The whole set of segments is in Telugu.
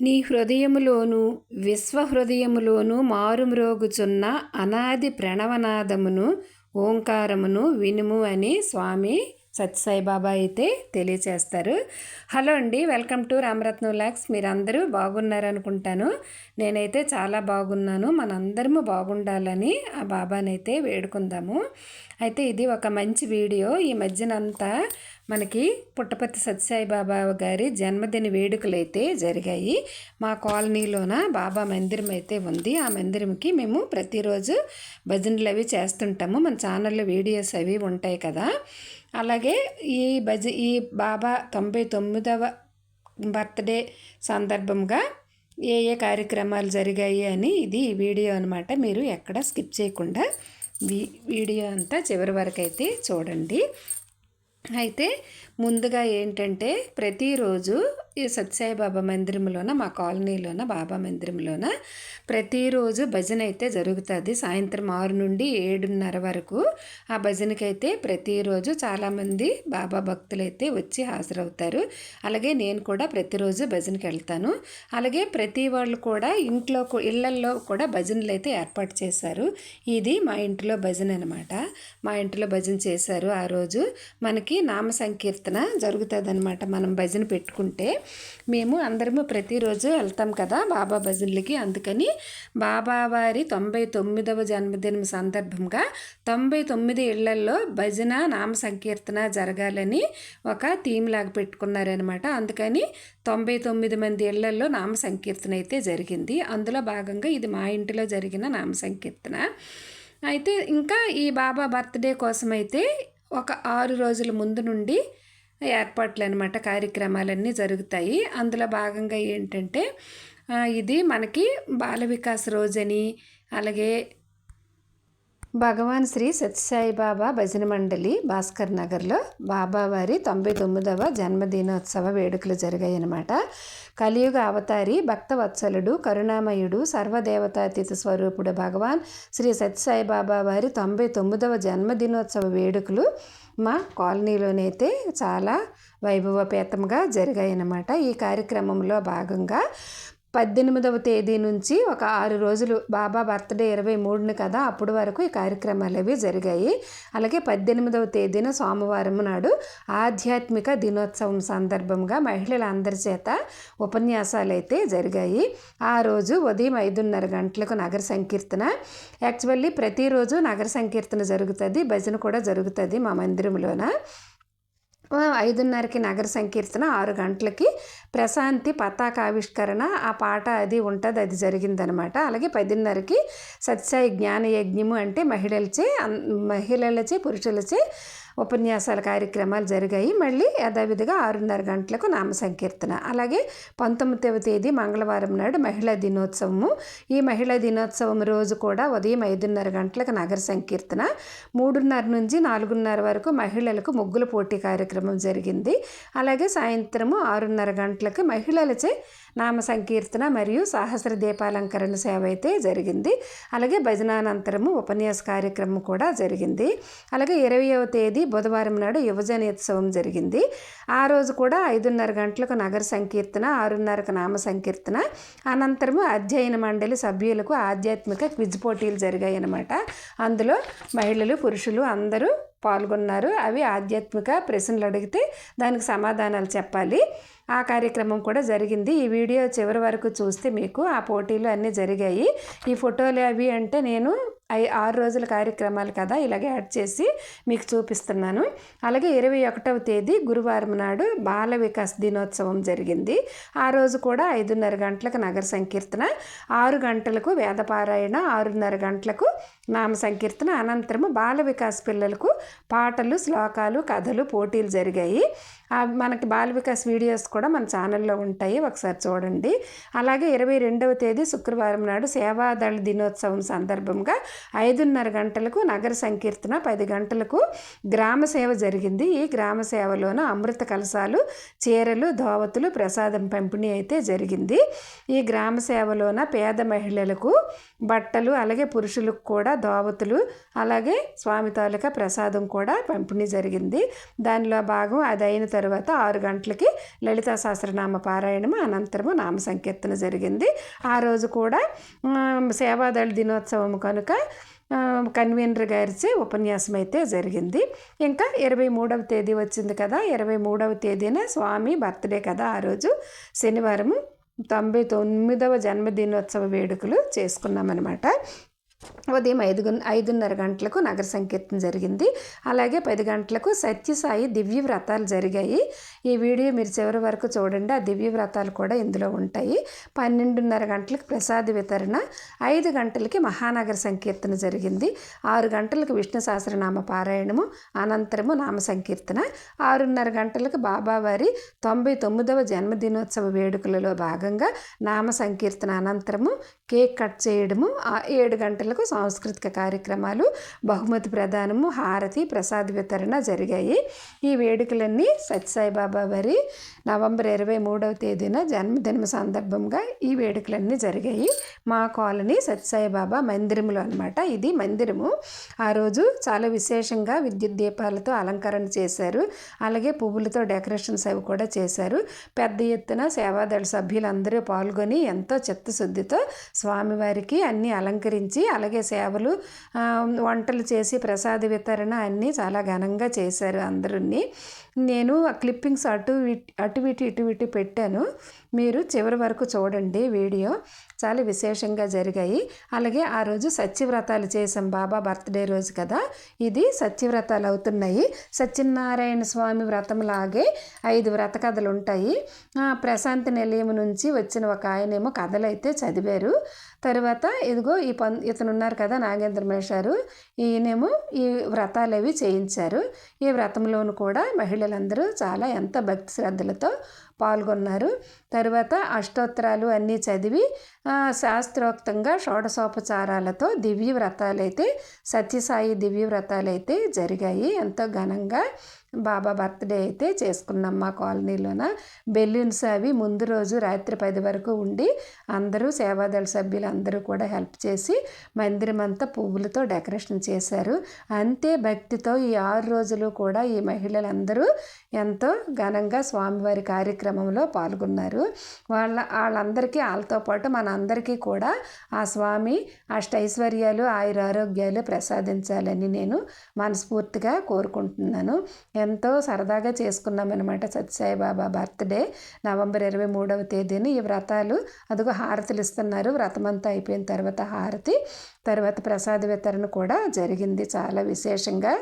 నీ హృదయములోను విశ్వహృదయములోను మారుమ్రోగుచున్న అనాది ప్రణవనాదమును ఓంకారమును వినుము అని స్వామి సత్యసాయిబాబా అయితే తెలియచేస్తారు. హలో అండి వెల్కమ్ టు రామరత్నం లాక్స్. మీరందరూ బాగున్నారనుకుంటాను. నేనైతే చాలా బాగున్నాను. మనందరము బాగుండాలని ఆ బాబానైతే వేడుకుందాము. అయితే ఇది ఒక మంచి వీడియో. ఈ మధ్యనంతా మనకి పుట్టపర్తి సత్యసాయి బాబా గారి జన్మదిన వేడుకలు అయితే జరిగాయి. మా కాలనీలోన బాబా మందిరం అయితే ఉంది. ఆ మందిరంకి మేము ప్రతిరోజు భజనలు అవి చేస్తుంటాము. మన ఛానల్లో వీడియోస్ అవి ఉంటాయి కదా. అలాగే ఈ భజ ఈ బాబా తొంభై తొమ్మిదవ బర్త్డే సందర్భంగా ఏ ఏ కార్యక్రమాలు జరిగాయి అని ఇది వీడియో అనమాట మీరు ఎక్కడ స్కిప్ చేయకుండా వీడియో అంతా చివరి వరకు అయితే చూడండి. అయితే ముందుగా ఏంటంటే ప్రతిరోజు ఈ సత్యసాయిబాబా మందిరంలోన మా కాలనీలోన బాబా మందిరంలోన ప్రతిరోజు భజన అయితే జరుగుతుంది. సాయంత్రం ఆరు నుండి ఏడున్నర వరకు ఆ భజనకైతే ప్రతిరోజు చాలామంది బాబా భక్తులు అయితే వచ్చి హాజరవుతారు. అలాగే నేను కూడా ప్రతిరోజు భజనకి వెళ్తాను. అలాగే ప్రతి వాళ్ళు కూడా ఇంట్లో ఇళ్ళల్లో కూడా భజనలు అయితే ఏర్పాటు చేశారు. ఇది మా ఇంట్లో భజన అనమాట మా ఇంట్లో భజన చేశారు. ఆ రోజు మనకి నామ సంకీర్తన జరుగుతుంది అనమాట మనం భజన పెట్టుకుంటే మేము అందరము ప్రతిరోజు వెళ్తాం కదా బాబా భజనలకి. అందుకని బాబా వారి తొంభై తొమ్మిదవ జన్మదినం సందర్భంగా తొంభై తొమ్మిది ఇళ్ళల్లో భజన నామ సంకీర్తన జరగాలని ఒక థీమ్ లాగా పెట్టుకున్నారనమాట అందుకని తొంభై తొమ్మిది మంది ఇళ్ళల్లో నామ సంకీర్తన అయితే జరిగింది. అందులో భాగంగా ఇది మా ఇంటిలో జరిగిన నామ సంకీర్తన. అయితే ఇంకా ఈ బాబా బర్త్డే కోసం అయితే ఒక ఆరు రోజుల ముందు నుండి ఏర్పాట్లు అనమాట కార్యక్రమాలన్నీ జరుగుతాయి. అందులో భాగంగా ఏంటంటే ఇది మనకి బాల వికాస్ రోజని అలాగే భగవాన్ శ్రీ సత్యసాయి బాబా భజన మండలి భాస్కర్ నగర్లో బాబావారి తొంభై తొమ్మిదవ జన్మదినోత్సవ వేడుకలు జరిగాయి అనమాట కలియుగ అవతారి భక్తవత్సలుడు కరుణామయుడు సర్వదేవతాతీత స్వరూపుడు భగవాన్ శ్రీ సత్యసాయి బాబా వారి తొంభై తొమ్మిదవ జన్మదినోత్సవ వేడుకలు మా కాలనీలోనైతే చాలా వైభవపేతంగా జరిగాయన్నమాట. ఈ కార్యక్రమంలో భాగంగా పద్దెనిమిదవ తేదీ నుంచి ఒక ఆరు రోజులు బాబా బర్త్డే ఇరవై మూడుని కదా అప్పటి వరకు ఈ కార్యక్రమాలు అవి జరిగాయి. అలాగే పద్దెనిమిదవ తేదీన సోమవారం నాడు ఆధ్యాత్మిక దినోత్సవం సందర్భంగా మహిళలందరి చేత ఉపన్యాసాలు అయితే జరిగాయి. ఆ రోజు ఉదయం ఐదున్నర గంటలకు నగర సంకీర్తన. యాక్చువల్లీ ప్రతిరోజు నగర సంకీర్తన జరుగుతుంది భజన కూడా జరుగుతుంది మా మందిరంలోన. ఐదున్నరకి నగర సంకీర్తన ఆరు గంటలకి ప్రశాంతి పతాకావిష్కరణ ఆ పాట అది ఉంటుంది అది జరిగిందనమాట. అలాగే పదిన్నరకి సత్సాయి జ్ఞాన యజ్ఞము అంటే మహిళలచే మహిళలచే పురుషులచే ఉపన్యాసాల కార్యక్రమాలు జరిగాయి. మళ్ళీ యథావిధిగా ఆరున్నర గంటలకు నామ సంకీర్తన అలాగే పంతొమ్మిదవ తేదీ మంగళవారం నాడు మహిళా దినోత్సవము. ఈ మహిళా దినోత్సవం రోజు కూడా ఉదయం ఐదున్నర గంటలకు నగర సంకీర్తన. మూడున్నర నుంచి నాలుగున్నర వరకు మహిళలకు ముగ్గుల పోటీ కార్యక్రమం జరిగింది. అలాగే సాయంత్రము ఆరున్నర గంటలకు మహిళలచే నామ సంకీర్తన మరియు సహస్ర దీపాలంకరణ సేవ అయితే జరిగింది. అలాగే భజనానంతరము ఉపన్యాస కార్యక్రమం కూడా జరిగింది. అలాగే ఇరవయవ తేదీ బుధవారం నాడు యువజనోత్సవం జరిగింది. ఆ రోజు కూడా ఐదున్నర గంటలకు నగర సంకీర్తన ఆరున్నరకు నామ సంకీర్తన అనంతరము అధ్యయన మండలి సభ్యులకు ఆధ్యాత్మిక క్విజ్ పోటీలు జరిగాయి అన్నమాట అందులో మహిళలు పురుషులు అందరూ పాల్గొన్నారు. అవి ఆధ్యాత్మిక ప్రశ్నలు అడిగితే దానికి సమాధానాలు చెప్పాలి. ఆ కార్యక్రమం కూడా జరిగింది. ఈ వీడియో చివరి వరకు చూస్తే మీకు ఆ పోటీలు అన్నీ జరిగాయి. ఈ ఫోటోలు అవి అంటే నేను ఐ ఆరు రోజుల కార్యక్రమాలు కదా ఇలాగే యాడ్ చేసి మీకు చూపిస్తున్నాను. అలాగే ఇరవై ఒకటవ తేదీ గురువారం నాడు బాల వికాస్ దినోత్సవం జరిగింది. ఆ రోజు కూడా ఐదున్నర గంటలకు నగర సంకీర్తన ఆరు గంటలకు వేదపారాయణ ఆరున్నర గంటలకు నామ సంకీర్తన అనంతరము బాల వికాస్ పిల్లలకు పాటలు శ్లోకాలు కథలు పోటీలు జరిగాయి. మనకి బాల వికాస్ వీడియోస్ కూడా మన ఛానల్లో ఉంటాయి. ఒకసారి చూడండి. అలాగే ఇరవై రెండవ తేదీ శుక్రవారం నాడు సేవాదళ దినోత్సవం సందర్భంగా ఐదున్నర గంటలకు నగర సంకీర్తన పది గంటలకు గ్రామ సేవ జరిగింది. ఈ గ్రామ సేవలోన అమృత కలశాలు చీరలు ధోవతులు ప్రసాదం పంపిణీ అయితే జరిగింది. ఈ గ్రామ సేవలోన పేద మహిళలకు బట్టలు అలాగే పురుషులకు కూడా దోవతులు అలాగే స్వామి తాలూకా ప్రసాదం కూడా పంపిణీ జరిగింది. దానిలో భాగం అది అయిన తర్వాత ఆరు గంటలకి లలితా సహస్రనామ పారాయణము అనంతరము నామ సంకీర్తన జరిగింది. ఆ రోజు కూడా సేవాదళ దినోత్సవం కనుక కన్వీనర్ గారిచే ఉపన్యాసం అయితే జరిగింది. ఇంకా ఇరవై మూడవ తేదీ వచ్చింది కదా ఇరవై మూడవ తేదీన స్వామి బర్త్డే కదా ఆ రోజు శనివారము. తొంభై తొమ్మిదవ జన్మదినోత్సవ వేడుకలు చేసుకున్నామన్నమాట. ఉదయం ఐదు ఐదున్నర గంటలకు నగర సంకీర్తన జరిగింది. అలాగే పది గంటలకు సత్యసాయి దివ్య వ్రతాలు జరిగాయి. ఈ వీడియో మీరు చివరి వరకు చూడండి. ఆ దివ్య వ్రతాలు కూడా ఇందులో ఉంటాయి. పన్నెండున్నర గంటలకు ప్రసాద వితరణ ఐదు గంటలకి మహానగర సంకీర్తన జరిగింది. ఆరు గంటలకు విష్ణు సహస్రనామ పారాయణము అనంతరము నామ సంకీర్తన ఆరున్నర గంటలకు బాబావారి తొంభై తొమ్మిదవ జన్మదినోత్సవ వేడుకలలో భాగంగా నామ సంకీర్తన అనంతరము కేక్ కట్ చేయడము ఏడు గంటలకు సాంస్కృతిక కార్యక్రమాలు బహుమతి ప్రదానము హారతి ప్రసాద్ వితరణ జరిగాయి. ఈ వేడుకలన్నీ సత్యసాయిబాబా వారి నవంబర్ ఇరవై మూడవ తేదీన జన్మదిన సందర్భంగా ఈ వేడుకలన్నీ జరిగాయి. మా కాలనీ సత్యసాయిబాబా మందిరములు అనమాట ఇది మందిరము. ఆ రోజు చాలా విశేషంగా విద్యుత్ దీపాలతో అలంకరణ చేశారు. అలాగే పువ్వులతో డెకరేషన్స్ అవి కూడా చేశారు. పెద్ద ఎత్తున సేవాదళ సభ్యులందరూ పాల్గొని ఎంతో చిత్తశుద్ధితో స్వామివారికి అన్నీ అలంకరించి అలాగే అలాగే సేవలు వంటలు చేసి ప్రసాద వితరణ అన్నీ చాలా ఘనంగా చేశారు అందరినీ. నేను ఆ క్లిప్పింగ్స్ అటు అటు ఇటు ఇటు ఇటు పెట్టాను. మీరు చివరి వరకు చూడండి వీడియో. చాలా విశేషంగా జరిగాయి. అలాగే ఆ రోజు సత్యవ్రతాలు చేసాం బాబా బర్త్డే రోజు కదా. ఇది సత్యవ్రతాలు అవుతున్నాయి. సత్యనారాయణ స్వామి వ్రతం లాగే ఐదు వ్రత కథలు ఉంటాయి ప్రశాంతి నిలయం నుంచి వచ్చిన ఒక ఆయనేమో కథలు అయితే చదివారు. తర్వాత ఇదిగో ఈ పన్ ఇతను ఉన్నారు కదా నాగేంద్ర మేషారు ఈయనేమో ఈ వ్రతాలు అవి చేయించారు. ఈ వ్రతంలోను కూడా మహిళలందరూ చాలా ఎంత భక్తి శ్రద్ధలతో పాల్గొన్నారు. తర్వాత అష్టోత్తరాలు అన్నీ చదివి శాస్త్రోక్తంగా షోడశోపచారాలతో దివ్యవ్రతాలైతే సత్యసాయి దివ్యవ్రతాలైతే జరిగాయి. ఎంతో ఘనంగా బాబా బర్త్డే అయితే చేసుకున్నాం మా కాలనీలోన. బెలూన్స్ అవి ముందు రోజు రాత్రి పది వరకు ఉండి అందరూ సేవాదళ సభ్యులు అందరూ కూడా హెల్ప్ చేసి మందిరం అంతా పువ్వులతో డెకరేషన్ చేశారు. అంతే భక్తితో ఈ ఆరు రోజులు కూడా ఈ మహిళలందరూ ఎంతో ఘనంగా స్వామివారి కార్యక్రమంలో పాల్గొన్నారు. వాళ్ళ వాళ్ళందరికీ వాళ్ళతో పాటు మన అందరికీ కూడా ఆ స్వామి అష్టైశ్వర్యాలు ఆయుర ఆరోగ్యాలు ప్రసాదించాలని నేను మనస్ఫూర్తిగా కోరుకుంటున్నాను. ఎంతో సరదాగా చేసుకున్నామన్నమాట సత్యసాయిబాబా బర్త్డే. నవంబర్ ఇరవై మూడవ తేదీని ఈ వ్రతాలు అదిగో హారతులు ఇస్తున్నారు. వ్రతమంతా అయిపోయిన తర్వాత హారతి తర్వాత ప్రసాద వితరణ కూడా జరిగింది. చాలా విశేషంగా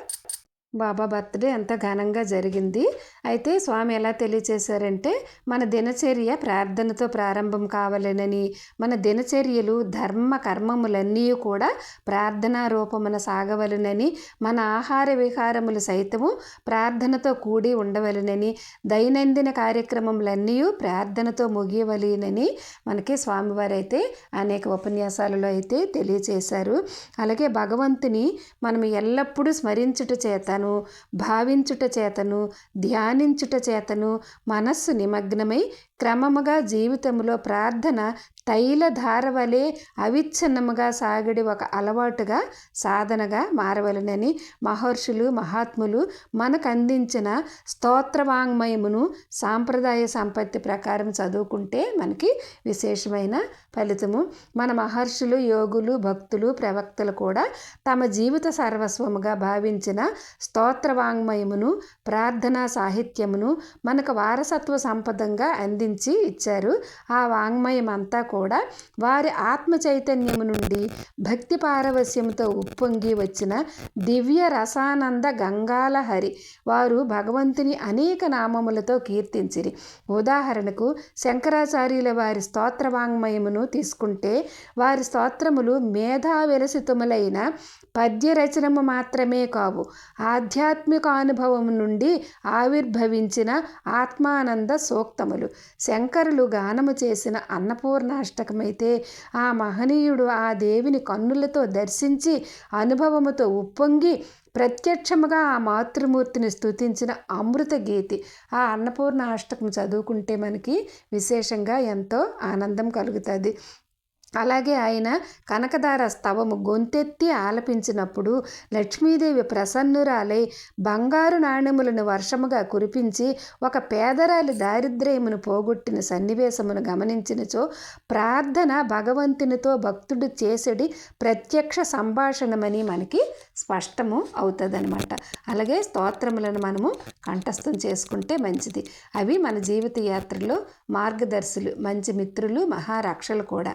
బాబా బర్త్డే ఎంత ఘనంగా జరిగింది. అయితే స్వామి ఎలా తెలియచేశారంటే మన దినచర్య ప్రార్థనతో ప్రారంభం కావాలనని మన దినచర్యలు ధర్మ కర్మములన్నీ కూడా ప్రార్థనా రూపమున సాగవలనని మన ఆహార విహారములు సైతము ప్రార్థనతో కూడి ఉండవలనని దైనందిన కార్యక్రమములన్నీ ప్రార్థనతో ముగియవలనని మనకి స్వామివారు అయితే అనేక ఉపన్యాసాలలో అయితే తెలియచేశారు. అలాగే భగవంతుని మనం ఎల్లప్పుడూ స్మరించుట చేతను చేతను భావించుట చేతను ధ్యానించుట చేతను మనస్సు నిమగ్నమై క్రమముగా జీవితంలో ప్రార్థన తైలధార వలె అవిచ్ఛిన్నముగా సాగడి ఒక అలవాటుగా సాధనగా మారవలనని మహర్షులు మహాత్ములు మనకు అందించిన స్తోత్రవాంగ్మయమును సాంప్రదాయ సంపత్తి ప్రకారం చదువుకుంటే మనకి విశేషమైన ఫలితము. మన మహర్షులు యోగులు భక్తులు ప్రవక్తలు కూడా తమ జీవిత సర్వస్వముగా భావించిన స్తోత్రవాంగ్మయమును ప్రార్థనా సాహిత్యమును మనకు వారసత్వ సంపదంగా అందించి ఇచ్చారు. ఆ వాంగ్మయం అంతా కూడా వారి ఆత్మ చైతన్యము నుండి భక్తి పారవస్యంతో ఉప్పొంగి వచ్చిన దివ్య రసానంద గంగాల హరి వారు భగవంతుని అనేక నామములతో కీర్తించిరి. ఉదాహరణకు శంకరాచార్యుల వారి స్తోత్ర వాంగ్మయమును తీసుకుంటే వారి స్తోత్రములు మేధావిలసితములైన పద్యరచనము మాత్రమే కావు. ఆధ్యాత్మిక అనుభవం నుండి ఆవిర్భవించిన ఆత్మానంద సూక్తములు. శంకరులు గానము చేసిన అన్నపూర్ణ అష్టకమైతే ఆ మహనీయుడు ఆ దేవిని కన్నులతో దర్శించి అనుభవముతో ఉప్పొంగి ప్రత్యక్షముగా ఆ మాతృమూర్తిని స్థుతించిన అమృత గీతి ఆ అన్నపూర్ణ అష్టకం చదువుకుంటే మనకి విశేషంగా ఎంతో ఆనందం కలుగుతుంది. అలాగే ఆయన కనకదార స్తవము గొంతెత్తి ఆలపించినప్పుడు లక్ష్మీదేవి ప్రసన్నురాలై బంగారు నాణెములను వర్షముగా కురిపించి ఒక పేదరాలి దారిద్ర్యమును పోగొట్టిన సన్నివేశమును గమనించినచో ప్రార్థన భగవంతునితో భక్తుడు చేసడి ప్రత్యక్ష సంభాషణమని మనకి స్పష్టము అవుతుందన్నమాట అలాగే స్తోత్రములను మనము కంఠస్థం చేసుకుంటే మంచిది. అవి మన జీవిత యాత్రలో మార్గదర్శులు మంచి మిత్రులు మహారక్షలు కూడా.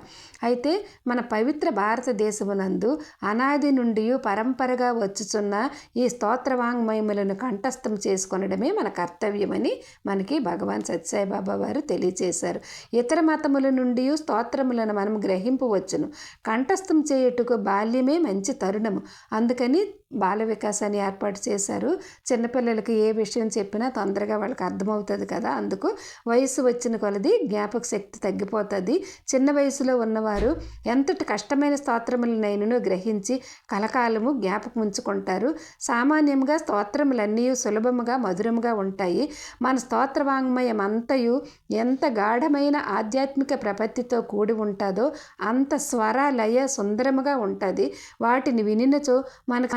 అయితే మన పవిత్ర భారతదేశమునందు అనాది నుండి పరంపరగా వచ్చుచున్న ఈ స్తోత్రవాంగ్మయములను కంఠస్థం చేసుకొనడమే మన కర్తవ్యమని మనకి భగవాన్ సత్యసాయిబాబా వారు తెలియచేశారు. ఇతర మతముల నుండి స్తోత్రములను మనం గ్రహింపవచ్చును. కంఠస్థం చేయుటకు బాల్యమే మంచి తరుణము. అందుకని బాల వికాసాన్ని ఏర్పాటు చేశారు. చిన్నపిల్లలకి ఏ విషయం చెప్పినా తొందరగా వాళ్ళకి అర్థమవుతుంది కదా. అందుకు వయసు వచ్చిన కొలది జ్ఞాపక శక్తి తగ్గిపోతుంది. చిన్న వయసులో వారు ఎంతటి కష్టమైన స్తోత్రములనైనను గ్రహించి కలకాలము జ్ఞాపకం ఉంచుకుంటారు సామాన్యంగా స్తోత్రములన్నీ సులభముగా మధురముగా ఉంటాయి. మన స్తోత్రవాంగ్మయం అంతయు ఎంత గాఢమైన ఆధ్యాత్మిక ప్రపత్తితో కూడి ఉంటుందో అంత స్వర లయ సుందరముగా ఉంటుంది. వాటిని వినినచో మనకు